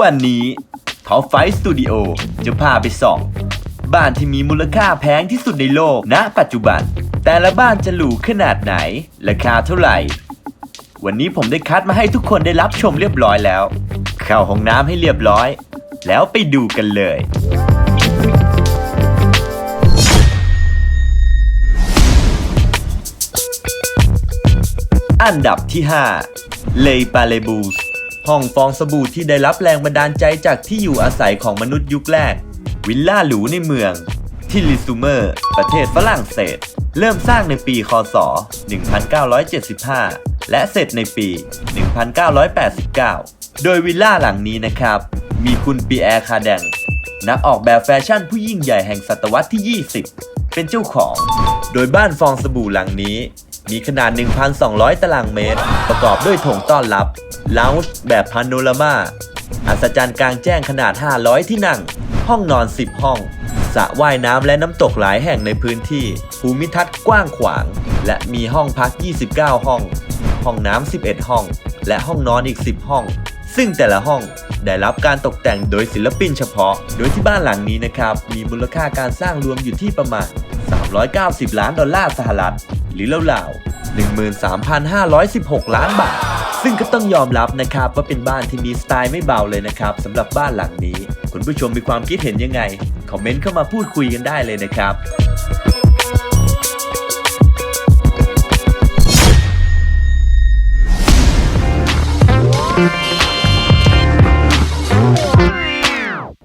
วันนี้ท็อปไฟสตูดิโอจะพาไปส่อง บ้านที่มีมูลค่าแพงที่สุดในโลกณ ปัจจุบัน แต่ละบ้านจะหรูขนาดไหน ราคาเท่าไหร่ วันนี้ผมได้คัดมาให้ทุกคนได้รับชมเรียบร้อยแล้ว เข้าห้องน้ำให้เรียบร้อย แล้วไปดูกันเลย อันดับที่ 5 เลปาเลบูส ห้องฟองสบู่ที่ได้รับแรงบันดาลใจจากที่อยู่อาศัยของมนุษย์ยุคแรก วิลล่าหรูในเมือง ที่ลิซูเมอร์ ประเทศฝรั่งเศส เริ่มสร้างในปีคศ 1975 และเสร็จในปี 1989 โดยวิลล่าหลังนี้นะครับ มีคุณปีแอร์คาแดงนักออกแบบแฟชั่นผู้ยิ่งใหญ่แห่งศตวรรษที่ 20 เป็นเจ้าของ โดยบ้านฟองสบู่หลังนี้ มีขนาด 1,200 ตารางเมตร ประกอบด้วยโถงต้อนรับลาวช์แบบพาโนรามาอัศจรรย์กลางแจ้งขนาด 500 ที่นั่ง ห้องนอน 10 ห้องสระว่ายน้ำและน้ำตกหลายแห่งในพื้นที่ ภูมิทัศน์กว้างขวาง และมีห้องพัก 29 ห้อง ห้องน้ำ 11 ห้อง และห้องนอนอีก 10 ห้อง ซึ่งแต่ละห้องได้รับการตกแต่งโดยศิลปินเฉพาะ โดยที่บ้านหลังนี้นะครับ มีมูลค่าการสร้างรวมอยู่ที่ประมาณ 390 ล้านดอลลาร์สหรัฐ หรือราวๆ13,516 ล้านบาท ซึ่งก็ต้องยอมรับนะครับว่าเป็นบ้านที่มีสไตล์ไม่เบาเลยนะครับสำหรับบ้านหลังนี้ คุณผู้ชมมีความคิดเห็นยังไง คอมเมนต์เข้ามาพูดคุยกันได้เลยนะครับ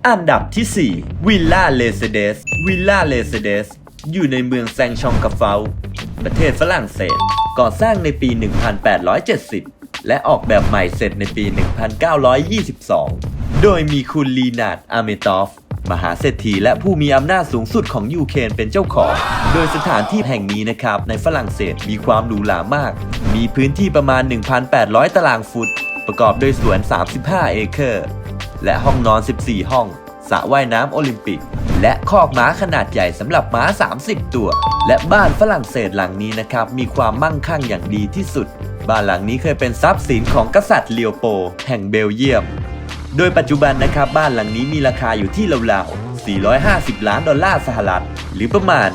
อันดับที่ 4 วิลล่าเลเซเดสวิลล่าเลเซเดสอยู่ในเมืองแซงชองกาเฟา ประเทศฝรั่งเศส ก่อสร้างในปี 1870 และออกแบบใหม่เสร็จในปี 1922 โดยมีคุณลีนาดอาเมตอฟ มหาเศรษฐีและผู้มีอำนาจสูงสุดของยูเครนเป็นเจ้าของ โดยสถานที่แห่งนี้นะครับ ในฝรั่งเศสมีความหรูหรามาก มีพื้นที่ประมาณ 1,800 ตารางฟุต ประกอบด้วยสวน 35 เอเคอร์ และห้องนอน 14 ห้องสระว่ายน้ำโอลิมปิก และคอกม้าขนาดใหญ่สำหรับม้า 30 ตัว และบ้านฝรั่งเศสหลังนี้นะครับ มีความมั่งคั่งอย่างดีที่สุด บ้านหลังนี้เคยเป็นทรัพย์สินของกษัตริย์เลียวโป แห่งเบลเยียม โดยปัจจุบันนะครับบ้านหลังนี้มีราคาอยู่ที่ราวๆ 450 ล้านดอลลาร์สหรัฐ หรือประมาณ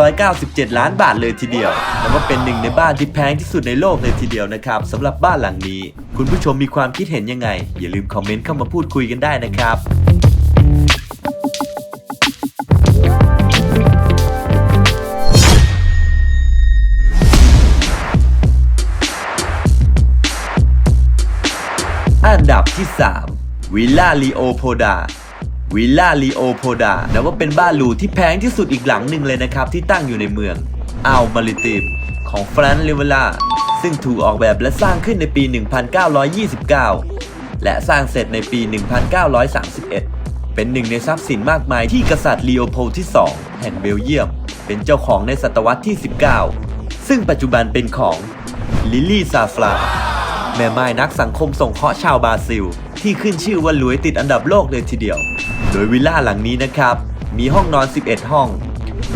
15,597 ล้านบาทเลยทีเดียวนับว่าเป็นหนึ่งในบ้านที่แพงที่สุดในโลกเลยทีเดียวนะครับสำหรับบ้านหลังนี้ คุณผู้ชมมีความคิดเห็นยังไง อย่าลืมคอมเมนต์เข้ามาพูดคุยกันได้นะครับ ดับที่ 3 วิลล่าลีโอโพดาวิลล่าลีโอโพดานับว่าเป็นบ้านหรูที่แพงที่สุดอีกหลังหนึ่งเลยนะครับ ที่ตั้งอยู่ในเมืองอัลมาริติมของฟรานซ์ลิเวล่าซึ่งถูกออกแบบและสร้างขึ้นในปี 1929 และสร้างเสร็จในปี 1931 เป็นหนึ่งในทรัพย์สินมากมายที่กษัตริย์ลีโอโพลที่ 2 แห่งเบลเยียม เป็นเจ้าของในศตวรรษที่ 19 ซึ่งปัจจุบันเป็นของลิลลี่ซาฟลา แม่ไม้นักสังคมสงเคราะห์ชาวบราซิล ที่ขึ้นชื่อว่ารวยติดอันดับโลกเลยทีเดียว โดยวิลล่าหลังนี้นะครับ มีห้องนอน 11 ห้อง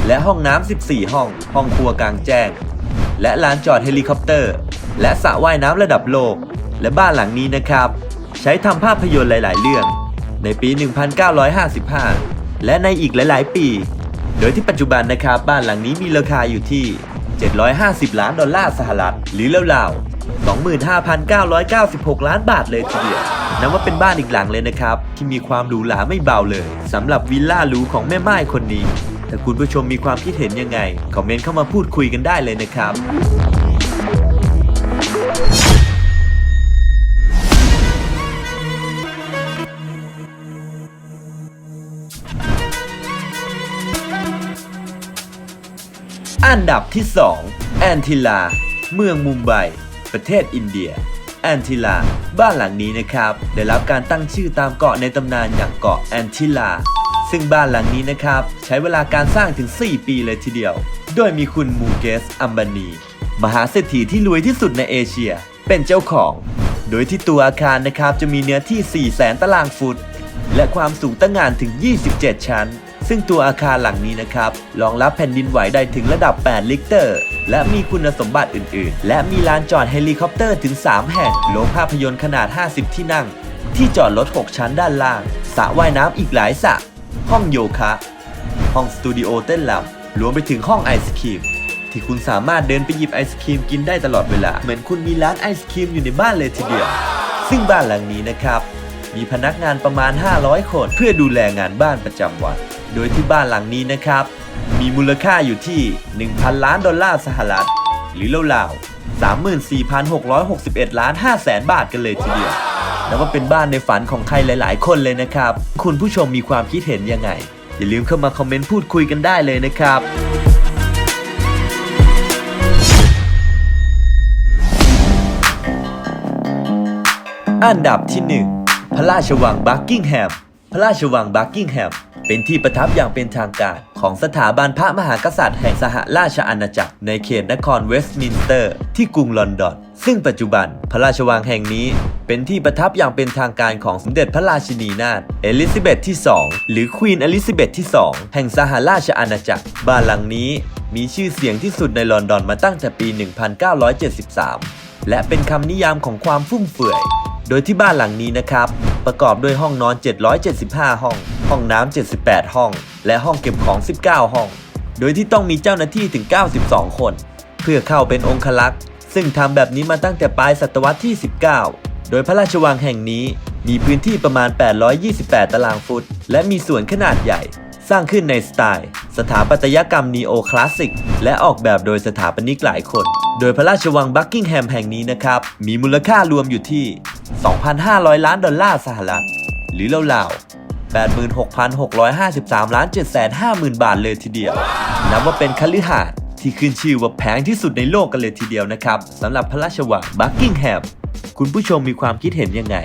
และห้องน้ำ 14 ห้อง ห้องครัวกลางแจ้ง และลานจอดเฮลิคอปเตอร์ และสระว่ายน้ำระดับโลก และบ้านหลังนี้นะครับ ใช้ทำภาพยนตร์หลาย ๆ เรื่อง ในปี 1955 และในอีกหลาย ๆ ปี โดยที่ปัจจุบันนะครับบ้านหลังนี้มีราคาอยู่ที่ 750 ล้านดอลลาร์สหรัฐหรือราวๆ 25,996 ล้านบาทเลยทีเดียวนับว่าเป็นบ้านอีกหลังเลยนะครับ ที่มีความหรูหราไม่เบาเลยสำหรับวิลล่าหรูของแม่ไม้คนนี้ถ้าคุณผู้ชมมีความคิดเห็นยังไง คอมเมนต์เข้ามาพูดคุยกันได้เลยนะครับอันดับที่ 2 แอนทิลา เมืองมุมไบ ประเทศอินเดีย แอนทิลา บ้านหลังนี้นะครับ ได้รับการตั้งชื่อตามเกาะในตำนานอย่างเกาะแอนทิลา ซึ่งบ้านหลังนี้นะครับ ใช้เวลาการสร้างถึง 4 ปีเลยทีเดียว โดยมีคุณมูเกส อัมบานี มหาเศรษฐีที่รวยที่สุดในเอเชีย เป็นเจ้าของ โดยที่ตัวอาคารนะครับจะมีเนื้อที่ 4 0 0 0 0 0ตารางฟุต และความสูงตั้งงานถึง 27 ชั้นซึ่งตัวอาคารหลังนี้นะครับ รองรับแผ่นดินไหวได้ถึงระดับ 8 ลิกเตอร์ และมีคุณสมบัติอื่น ๆ และมีลานจอดเฮลิคอปเตอร์ถึง 3 แห่ง โรงภาพยนตร์ขนาด 50 ที่นั่ง ที่จอดรถ 6 ชั้นด้านล่าง สระว่ายน้ำอีกหลายสระ ห้องโยคะ ห้องสตูดิโอเต้นรำรวมไปถึงห้องไอศครีม ที่คุณสามารถเดินไปหยิบไอศครีมกินได้ตลอดเวลา เหมือนคุณมีร้านไอศครีมอยู่ในบ้านเลยทีเดียว ซึ่งบ้านหลังนี้นะครับ มีพนักงานประมาณ 500 คน เพื่อดูแลงานบ้านประจำวัน โดยที่บ้านหลังนี้นะครับ มีมูลค่าอยู่ที่ 1,000 ล้านดอลลาร์สหรัฐ หรือราวๆ34,661 ล้าน5แสนบาทกันเลยทีเดียวนับว่าเป็นบ้านในฝันของใครหลาย ๆ คนเลยนะครับ คุณผู้ชมมีความคิดเห็นยังไง อย่าลืมเข้ามาคอมเมนต์พูดคุยกันได้เลยนะครับอันดับที่ 1 ระราชวังบักกิงแฮม พระราชวังบักกิงแฮม เป็นที่ประทับอย่างเป็นทางการ ของสถาบันพระมหากษัตริย์แห่งสหราชอาณาจักร ในเขตนครเวสต์มินสเตอร์ ที่กรุงลอนดอน ซึ่งปัจจุบันพระราชวังแห่งนี้ เป็นที่ประทับอย่างเป็นทางการของสมเด็จพระราชินีนาถเอลิซาเบธที่ 2 หรือควีนเอลิซาเบธที่ 2 แห่งสหราชอาณาจักร บ้านหลังนี้มีชื่อเสียงที่สุดในลอนดอนมาตั้งแต่ปี 1973 และเป็นคำนิยามของความฟุ่มเฟือย โดยที่บ้านหลังนี้นะครับ ประกอบด้วยห้องนอน 775 ห้อง ห้องน้ำ 78 ห้อง และห้องเก็บของ 19 ห้อง โดยที่ต้องมีเจ้าหน้าที่ถึง 92 คน เพื่อเข้าเป็นองคลักษ์ซึ่งทำแบบนี้มาตั้งแต่ปลายศตวรรษที่ 19 โดยพระราชวังแห่งนี้มีพื้นที่ประมาณ 828 ตารางฟุต และมีสวนขนาดใหญ่ สร้างขึ้นในสไตล์ สถาปัตยกรรมนีโอคลาสสิกและออกแบบโดยสถาปนิกหลายคน โดยพระราชวังบักกิงแฮมแห่งนี้นะครับ มีมูลค่ารวมอยู่ที่ 2,500 ล้านดอลลาร์สหรัฐ หรือราวๆ86,653 ล้าน 750,000 บาทเลยทีเดียว นับว่าเป็นคฤหาสน์ที่ขึ้นชื่อว่าแพงที่สุดในโลกกันเลยทีเดียวนะครับสำหรับพระราชวังบักกิงแฮม คุณผู้ชมมีความคิดเห็นยังไง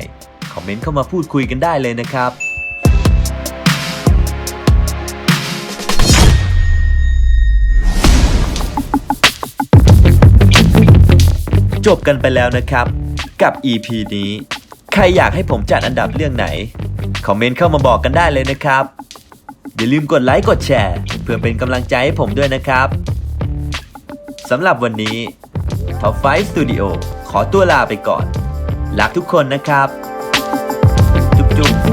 คอมเมนต์เข้ามาพูดคุยกันได้เลยนะครับ จบกันไปแล้วนะครับ กับ EP นี้ ใครอยากให้ผมจัดอันดับเรื่องไหน คอมเมนต์เข้ามาบอกกันได้เลยนะครับ อย่าลืมกดไลค์กดแชร์ เพื่อเป็นกำลังใจให้ผมด้วยนะครับสำหรับวันนี้ Top 5 Studio ขอตัวลาไปก่อน รักทุกคนนะครับ จุ๊บ